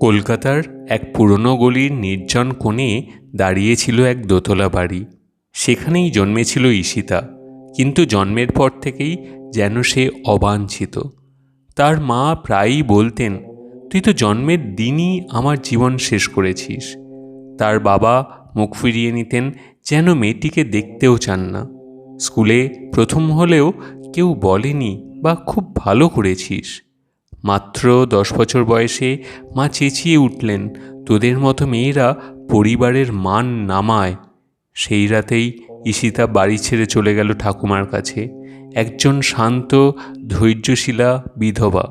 কলকাতার এক পুরনো গলির নির্জন কোণে দাঁড়িয়েছিল এক দোতলা বাড়ি। সেখানেই জন্মেছিল ঈশিতা, কিন্তু জন্মের পর থেকেই যেন সে অবাঞ্ছিত। তার মা প্রায়ই বলতেন, তুই তো জন্মের দিনই আমার জীবন শেষ করেছিস। তার বাবা মুখ ফিরিয়ে নিতেন, যেন মেয়েটিকে দেখতেও চান না। স্কুলে প্রথম হলেও কেউ বলেনি বা খুব ভালো করেছিস। মাত্র দশ বছর বয়সে মা চেঁচিয়ে উঠলেন, তোদের মতো মেয়েরা পরিবারের মান নামায়। সেই রাতেই ঈশিতা বাড়ি ছেড়ে চলে গেল ঠাকুমার কাছে, একজন শান্ত, ধৈর্যশীলা বিধবা,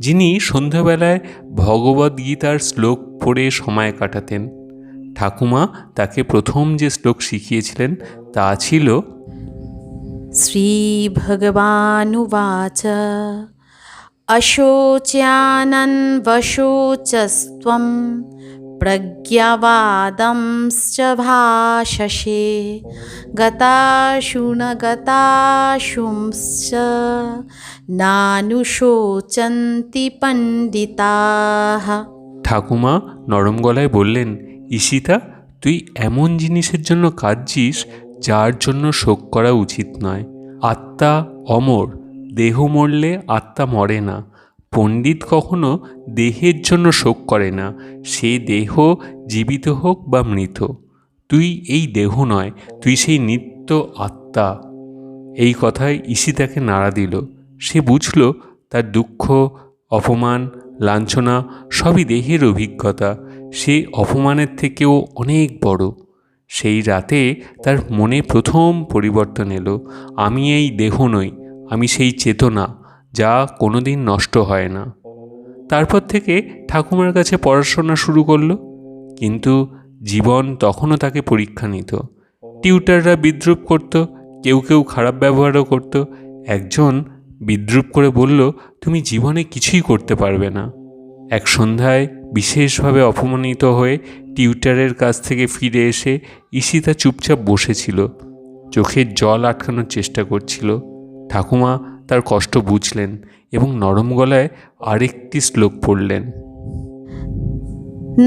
যিনি সন্ধ্যাবেলায় ভগবদ্গীতার শ্লোক পড়ে সময় কাটাতেন। ঠাকুমা তাকে প্রথম যে শ্লোক শিখিয়েছিলেন তা ছিল শ্রী ভগবানুবাচা अशोच्यानन्वशोचस्त्वं प्रज्ञावादंश्च भाषसे गताशुनगताशुंश्च नानुशोचन्ति पण्डिताः ঠাকুমা নরম গলায় বললেন ঈশিতা তুই এমন জিনিসের জন্য কাঁদছিস যার জন্য শোক করা উচিত নয় আত্মা অমর দেহ মরলে আত্মা মরে না। পণ্ডিত কখনো দেহের জন্য শোক করে না। সে দেহ জীবিত হোক বা মৃত, তুই এই দেহ নয়, তুই সেই নিত্য আত্মা। এই কথায় ঈশিতাকে নাড়া দিল। সে বুঝল, তার দুঃখ, অপমান, লাঞ্ছনা সবই দেহের অভিজ্ঞতা। সে অপমানের থেকেও অনেক বড়। সেই রাতে তার মনে প্রথম পরিবর্তন এলো, আমি এই দেহ নই আমি সেই চেতনা যা কোনোদিন নষ্ট হয় না। তারপর থেকে ঠাকুমার কাছে পড়াশোনা শুরু করল, কিন্তু জীবন তখনও তাকে পরীক্ষা নিত। টিউটাররা বিদ্রুপ করত, কেউ কেউ খারাপ ব্যবহারও করত। একজন বিদ্রুপ করে বলল, তুমি জীবনে কিছুই করতে পারবে না। এক সন্ধ্যায় বিশেষভাবে অপমানিত হয়ে টিউটারের কাছ থেকে ফিরে এসে ঈশিতা চুপচাপ বসেছিল। চোখের জল আটকানোর চেষ্টা করছিল। ঠাকুমা তার কষ্ট বুঝলেন এবং নরম গলায় আরেকটি শ্লোক পড়লেন।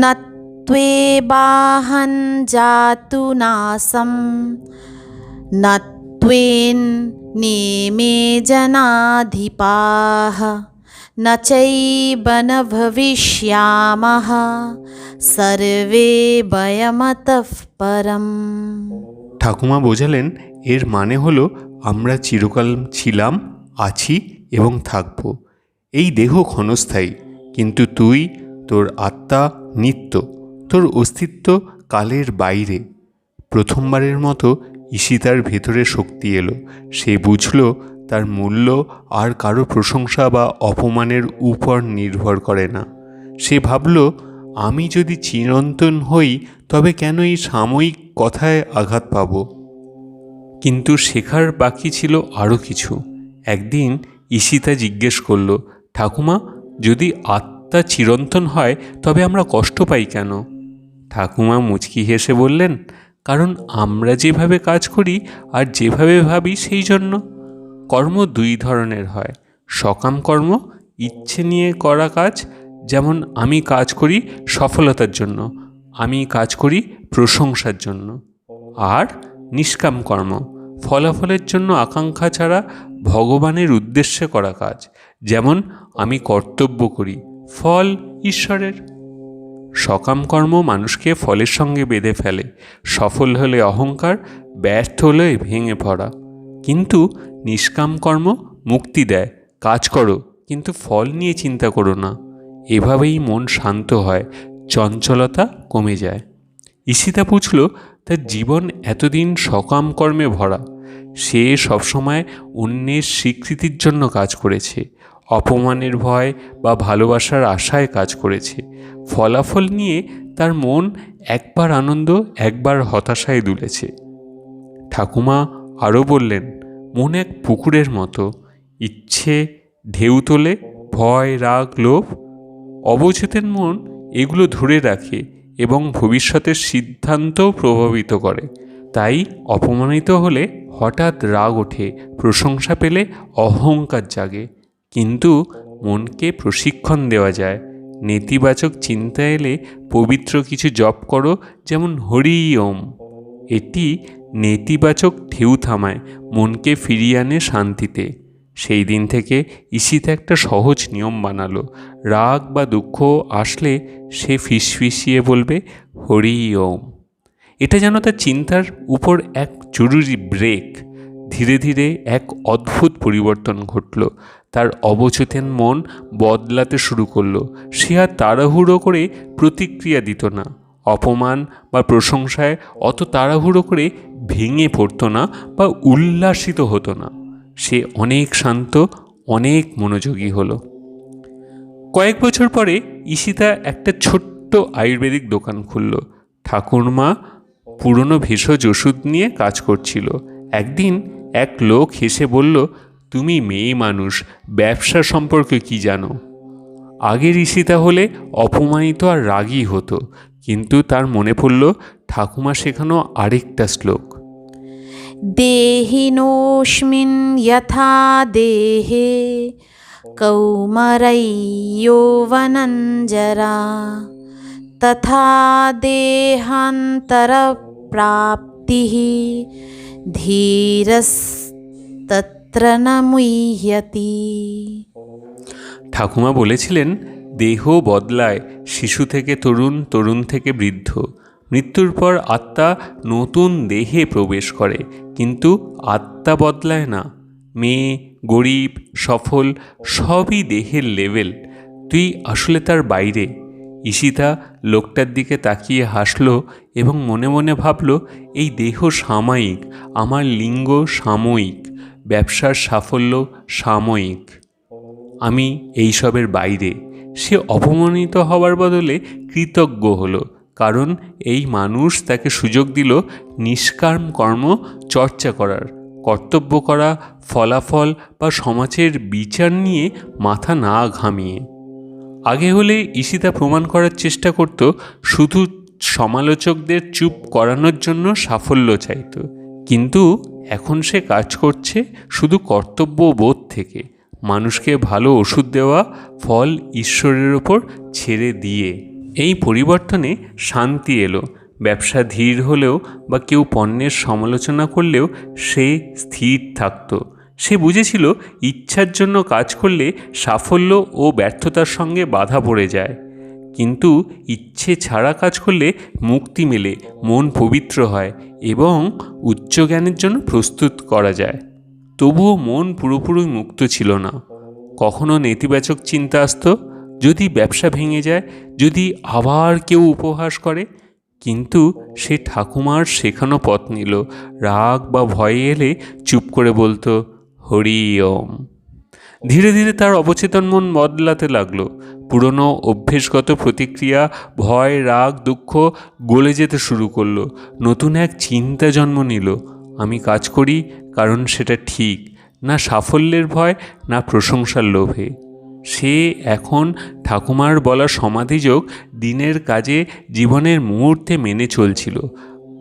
নত্বেবাহন জাতু নাসম নত্বেন নেমে জনাধিপাহ নচৈবন ভবিষ্যামহ সর্বে বয়মতঃ পরম। ঠাকুমা বোঝালেন, এর মানে হলো আমরা চিরকাল ছিলাম, আছি এবং থাকব। এই দেহ ক্ষণস্থায়ী, কিন্তু তুই, তোর আত্মা নিত্য, তোর অস্তিত্ব কালের বাইরে। প্রথমবারের মতো ঈশিতার ভেতরে শক্তি এলো। সে বুঝল, তার মূল্য আর কারও প্রশংসা বা অপমানের উপর নির্ভর করে না। সে ভাবল, আমি যদি চিরন্তন হই, তবে কেন এই সাময়িক কথায় আঘাত পাব। কিন্তু শেখার বাকি ছিল আরও কিছু। একদিন ঈশিতা জিজ্ঞেস করল, ঠাকুমা, যদি আত্মা চিরন্তন হয়, তবে আমরা কষ্ট পাই কেন? ঠাকুমা মুচকি হেসে বললেন, কারণ আমরা যেভাবে কাজ করি আর যেভাবে ভাবি সেই জন্য। কর্ম দুই ধরনের হয়। সকাম কর্ম, ইচ্ছে নিয়ে করা কাজ, যেমন আমি কাজ করি সফলতার জন্য। আমি কাজ করি প্রশংসার জন্য আর নিষ্কাম কর্ম। ফলাফলের জন্য আকাঙ্ক্ষা ছাড়া ভগবানের উদ্দেশ্যে করা কাজ। যেমন আমি কর্তব্য করি, ফল ঈশ্বরের। সকাম কর্ম মানুষকে ফলের সঙ্গে বেঁধে ফেলে। সফল হলে অহংকার, ব্যর্থ হলে ভেঙে পড়া। কিন্তু নিষ্কাম কর্ম মুক্তি দেয়। কাজ করো, কিন্তু ফল নিয়ে চিন্তা করো না। এভাবেই মন শান্ত হয়। চঞ্চলতা কমে যায়। ঈশিতা বুঝল, তার জীবন এতদিন সকাম কর্মে ভরা। সে সবসময় অন্যের স্বীকৃতির জন্য কাজ করেছে। অপমানের ভয় বা ভালোবাসার আশায় কাজ করেছে। ফলাফল নিয়ে তার মন একবার আনন্দ, একবার হতাশায় দুলেছে। ঠাকুমা আরও বললেন, মন এক পুকুরের মতো। ইচ্ছে, ঢেউ তোলে, ভয়, রাগ, লোভ, অবচেতন মন এগুলো ধরে রাখে এবং ভবিষ্যতের সিদ্ধান্তও প্রভাবিত করে। তাই অপমানিত হলে হঠাৎ রাগ ওঠে, প্রশংসা পেলে অহংকার জাগে। কিন্তু মনকে প্রশিক্ষণ দেওয়া যায়। নেতিবাচক চিন্তা এলে পবিত্র কিছু জপ করো, যেমন হরি ওম এটি নেতিবাচক ঢেউ থামায়, মনকে ফিরিয়ে আনে শান্তিতে। সেই দিন থেকে ঈশিতা একটা সহজ নিয়ম বানালো। রাগ বা দুঃখ আসলে সে ফিসফিসিয়ে বলবে, হরি ওম। এটা যেন তার চিন্তার উপর এক জরুরি ব্রেক ধীরে ধীরে এক অদ্ভুত পরিবর্তন ঘটল। তার অবচেতন মন বদলাতে শুরু করল। সে আর তাড়াহুড়ো করে প্রতিক্রিয়া দিত না। অপমান বা প্রশংসায় অত তাড়াহুড়ো করে ভেঙে পড়তো না বা উল্লাসিত হতো না। সে অনেক শান্ত, অনেক মনোযোগী হলো। কয়েক বছর পরে ঈশিতা একটা ছোট্ট আয়ুর্বেদিক দোকান খুলল। ঠাকুরমা পুরনো ভেষজ ওষুধ নিয়ে কাজ করছিল। একদিন এক লোক হেসে বলল, তুমি মেয়ে মানুষ, ব্যবসা সম্পর্কে কি জানো? আগের ঈশিতা হলে অপমানিত আর রাগী হতো, কিন্তু তার মনে পড়ল, ঠাকুমা শেখানো আরেকটা শ্লোক। देहिनोऽस्मिन् यथा देहे कौमरय्यौवनञ्जरा तथा देहान्तरप्राप्तिः धीरस्तत्र न मुह्यति ঠাকুমা বলেছিলেন দেহ বদলায় শিশু থেকে তরুণ তরুণ থেকে বৃদ্ধ মৃত্যুর পর আত্মা নতুন দেহে প্রবেশ করে, কিন্তু আত্মা বদলায় না। মেয়ে, গরিব, সফল, সবই দেহের লেভেল তুই আসলে তার বাইরে। ঈশিতা লোকটার দিকে তাকিয়ে হাসলো এবং মনে মনে ভাবল, এই দেহ সাময়িক, আমার লিঙ্গ সাময়িক, ব্যবসার সাফল্য সাময়িক। আমি এইসবের বাইরে। সে অপমানিত হওয়ার বদলে কৃতজ্ঞ হলো। কারণ এই মানুষ তাকে সুযোগ দিল নিষ্কাম কর্ম চর্চা করার, কর্তব্য করা, ফলাফল বা সমাজের বিচার নিয়ে মাথা না ঘামিয়ে। আগে হলে ঈশিতা প্রমাণ করার চেষ্টা করত, শুধু সমালোচকদের চুপ করানোর জন্য সাফল্য চাইত। কিন্তু এখন সে কাজ করছে শুধু কর্তব্য বোধ থেকে, মানুষকে ভালো ওষুধ দেওয়া, ফল ঈশ্বরের ওপর ছেড়ে দিয়ে। এই পরিবর্তনে শান্তি এলো। ব্যবসা ধীর হলেও বা কেউ পণ্যের সমালোচনা করলেও সে স্থির থাকত। সে বুঝেছিল ইচ্ছার জন্য কাজ করলে সাফল্য ও ব্যর্থতার সঙ্গে বাধা পড়ে যায়। কিন্তু ইচ্ছে ছাড়া কাজ করলে মুক্তি মেলে, মন পবিত্র হয় এবং উচ্চ জ্ঞানের জন্য প্রস্তুত করা যায়। তবুও মন পুরোপুরি মুক্ত ছিল না। কখনো নেতিবাচক চিন্তা আসতো যদি ব্যবসা ভেঙে যায়, যদি আবার কেউ উপহাস করে, কিন্তু সে ঠাকুমার শেখানো পথ নিল। রাগ বা ভয়ে এলে চুপ করে বলতো, হরি ওম। ধীরে ধীরে তার অবচেতন মন বদলাতে লাগল। পুরনো অভ্যেসগত প্রতিক্রিয়া, ভয়, রাগ, দুঃখ গলে যেতে শুরু করল। নতুন এক চিন্তা জন্ম নিল। আমি কাজ করি কারণ সেটা ঠিক। না সাফল্যের ভয়, না প্রশংসার লোভে। সে এখন ঠাকুমার বলা সমাধিযোগ দিনের কাজে জীবনের মুহূর্তে মেনে চলছিল।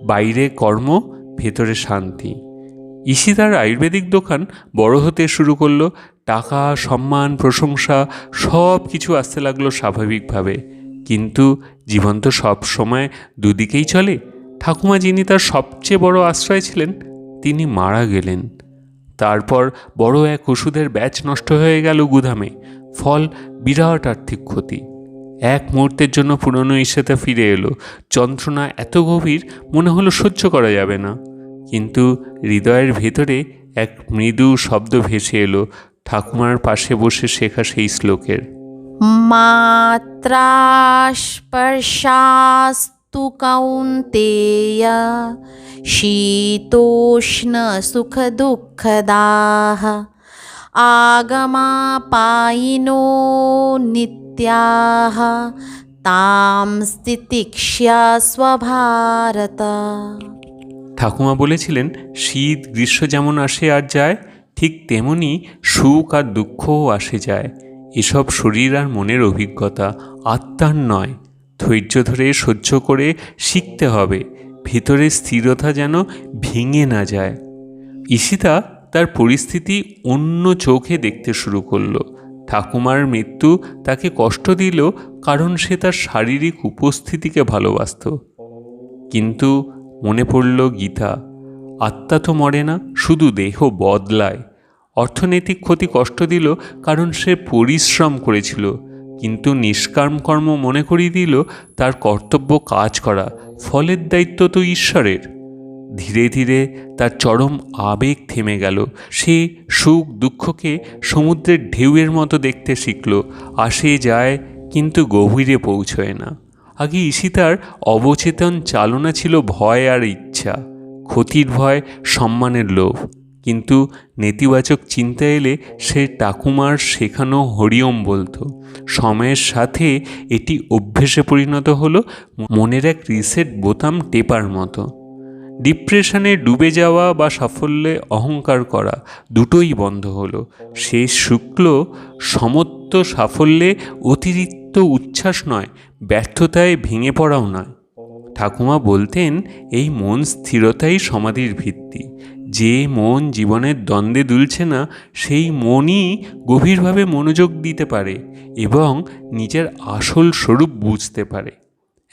বাইরে কর্ম, ভেতরে শান্তি। ঈশিতার আয়ুর্বেদিক দোকান বড় হতে শুরু করল। টাকা, সম্মান, প্রশংসা সব কিছু আসতে লাগল স্বাভাবিকভাবে। কিন্তু জীবন তো সব সময় দুদিকেই চলে। ঠাকুমা যিনি তার সবচেয়ে বড় আশ্রয় ছিলেন, তিনি মারা গেলেন। তারপর বড় এক ওষুধের ব্যাচ নষ্ট হয়ে গেল গুদামে। ফল বিরাট আর্থিক ক্ষতি। এক মুহূর্তের জন্য পুরনো ঈর্ষাতে ফিরে এলো। যন্ত্রণা এত গভীর, মনে হলো সহ্য করা যাবে না। কিন্তু হৃদয়ের ভেতরে এক মৃদু শব্দ ভেসে এলো। ঠাকুমার পাশে বসে শেখা সেই শ্লোকের। মাত্রাস্পর্শাস্তু কৌন্তেয় শীতোষ্ণ সুখ দুঃখদাহ आगमापायिनो नित्याः तां स्थितिक्ष्यास्व भारत ঠাকুমা বলেছিলেন শীত গ্রীষ্ম যেমন আসে আর যায় ঠিক তেমনি সুখ আর দুঃখও আসে যায় এসব শরীর আর মনের অভিজ্ঞতা আত্মার নয় ধৈর্য ধরে সহ্য করে শিখতে হবে ভেতরে স্থিরতা যেন ভেঙে না যায় ঈশিতা তার পরিস্থিতি অন্য চোখে দেখতে শুরু করল। ঠাকুমার মৃত্যু তাকে কষ্ট দিল কারণ সে তার শারীরিক উপস্থিতিকে ভালোবাসত। কিন্তু মনে পড়ল গীতা, আত্মা তো মরে না, শুধু দেহ বদলায়। অর্থনৈতিক ক্ষতি কষ্ট দিল কারণ সে পরিশ্রম করেছিল। কিন্তু নিষ্কাম কর্ম মনে করিয়ে দিল তার কর্তব্য কাজ করা, ফলের দায়িত্ব তো ঈশ্বরের। ধীরে ধীরে তার চরম আবেগ থেমে গেল। সে সুখ দুঃখকে সমুদ্রের ঢেউয়ের মতো দেখতে শিখল আসে যায় কিন্তু গভীরে পৌঁছয় না। আগে ঈশিতার অবচেতন চালনা ছিল ভয় আর ইচ্ছা, ক্ষতির ভয়, সম্মানের লোভ। কিন্তু নেতিবাচক চিন্তা এলে সে ঠাকুমার শেখানো হরিওম বলতো। সময়ের সাথে এটি অভ্যেসে পরিণত হলো, মনের এক রিসেট বোতাম টেপার মতো। ডিপ্রেশনে ডুবে যাওয়া বা সাফল্যে অহংকার করা দুটোই বন্ধ হলো। শেষ শুক্ল সমত্ব সাফল্যে অতিরিক্ত উচ্ছ্বাস নয়, ব্যর্থতায় ভেঙে পড়াও নয়। ঠাকুমা বলতেন, এই মন স্থিরতাই সমাধির ভিত্তি। যে মন জীবনের দ্বন্দ্বে দুলছে না, সেই মনই গভীরভাবে মনোযোগ দিতে পারে এবং নিজের আসল স্বরূপ বুঝতে পারে।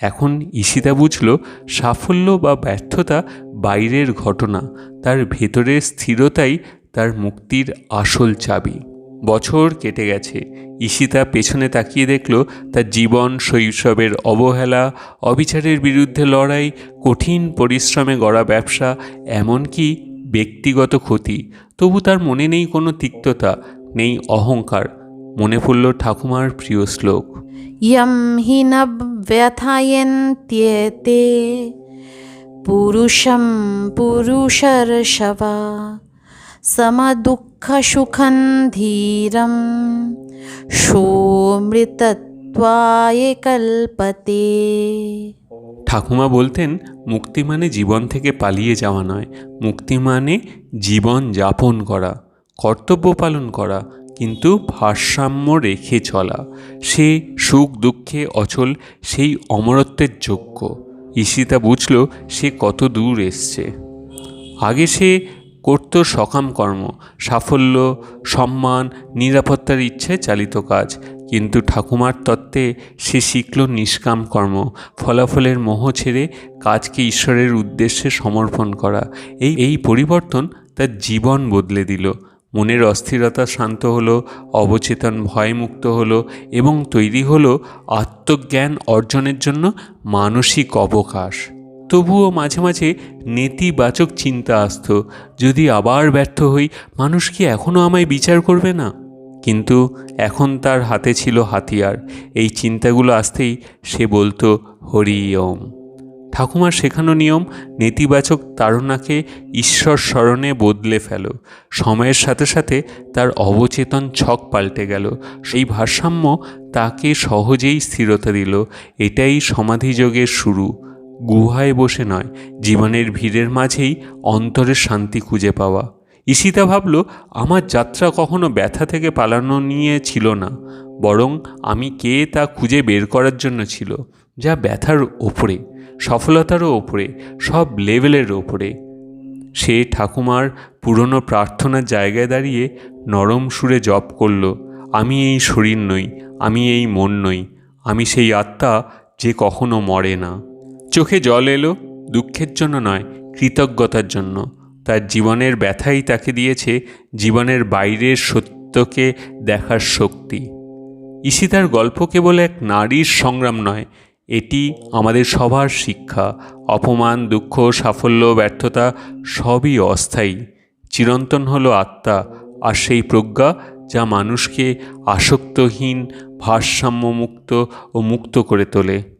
এখন ঈশিতা বুঝল সাফল্য বা ব্যর্থতা বাইরের ঘটনা, তার ভেতরের স্থিরতাই তার মুক্তির আসল চাবি। বছর কেটে গেছে, ঈশিতা পেছনে তাকিয়ে দেখল তার জীবন শৈশবের অবহেলা, অবিচারের বিরুদ্ধে লড়াই, কঠিন পরিশ্রমে গড়া ব্যবসা, এমনকি ব্যক্তিগত ক্ষতি। তবু তার মনে নেই কোনো তিক্ততা, নেই অহংকার। মনে পড়ল ঠাকুমার প্রিয় শ্লোক। পুরুষম পুরুষর সবা পুরুষম পুরুষর্ষবা সুখন ধীরম সোমৃতত্বায় কল্পতে। ঠাকুমা বলতেন মুক্তি মানে জীবন থেকে পালিয়ে যাওয়া নয় মুক্তি মানে জীবন যাপন করা কর্তব্য পালন করা কিন্তু ভারসাম্য রেখে চলা, সে সুখ দুঃখে অচল, সেই অমরত্বের যোগ্য। ঈশিতা বুঝল সে কত দূর এসছে। আগে সে করত সকাম কর্ম, সাফল্য, সম্মান, নিরাপত্তার ইচ্ছায় চালিত কাজ, কিন্তু ঠাকুমার তত্ত্বে সে শিখল নিষ্কাম কর্ম, ফলাফলের মোহ ছেড়ে কাজকে ঈশ্বরের উদ্দেশ্যে সমর্পণ করা। এই এই পরিবর্তন তার জীবন বদলে দিল। মনের অস্থিরতা শান্ত হলো, অবচেতন ভয়মুক্ত হলো এবং তৈরি হলো আত্মজ্ঞান অর্জনের জন্য মানসিক অবকাশ। তবুও মাঝে মাঝে নেতিবাচক চিন্তা আসতো, যদি আবার ব্যর্থ হই, মানুষ কি এখনও আমায় বিচার করবে না? কিন্তু এখন তার হাতে ছিল হাতিয়ার, এই চিন্তাগুলো আসতেই সে বলতো, হরি ওম। ঠাকুমার শেখানো নিয়ম নেতিবাচক তাড়নাকে ঈশ্বর স্মরণে বদলে ফেলো। সময়ের সাথে সাথে তার অবচেতন ছক পাল্টে গেল। সেই ভারসাম্য তাকে সহজেই স্থিরতা দিল। এটাই সমাধিযোগের শুরু। গুহায় বসে নয়, জীবনের ভিড়ের মাঝেই অন্তরের শান্তি খুঁজে পাওয়া। ঈশিতা ভাবল, আমার যাত্রা কখনো ব্যথা থেকে পালানো নিয়ে ছিল না, বরং আমি কে তা খুঁজে বের করার জন্য ছিল। যা ব্যথার ওপরে সফলতারও ওপরে সব লেভেলের ওপরে সে ঠাকুমার পুরনো প্রার্থনার জায়গায় দাঁড়িয়ে নরম সুরে জপ করল, আমি এই শরীর নই, আমি এই মন নই, আমি সেই আত্মা যে কখনো মরে না। চোখে জল এলো, দুঃখের জন্য নয়, কৃতজ্ঞতার জন্য। তার জীবনের ব্যথাই তাকে দিয়েছে জীবনের বাইরের সত্যকে দেখার শক্তি। ঈশিতার গল্প কেবল এক নারীর সংগ্রাম নয় এটি আমাদের সবার শিক্ষা, অপমান, দুঃখ, সাফল্য, ব্যর্থতা সবই অস্থায়ী। চিরন্তন হলো আত্মা আর সেই প্রজ্ঞা যা মানুষকে আসক্তহীন, ভারসাম্যমুক্ত ও মুক্ত করে তোলে।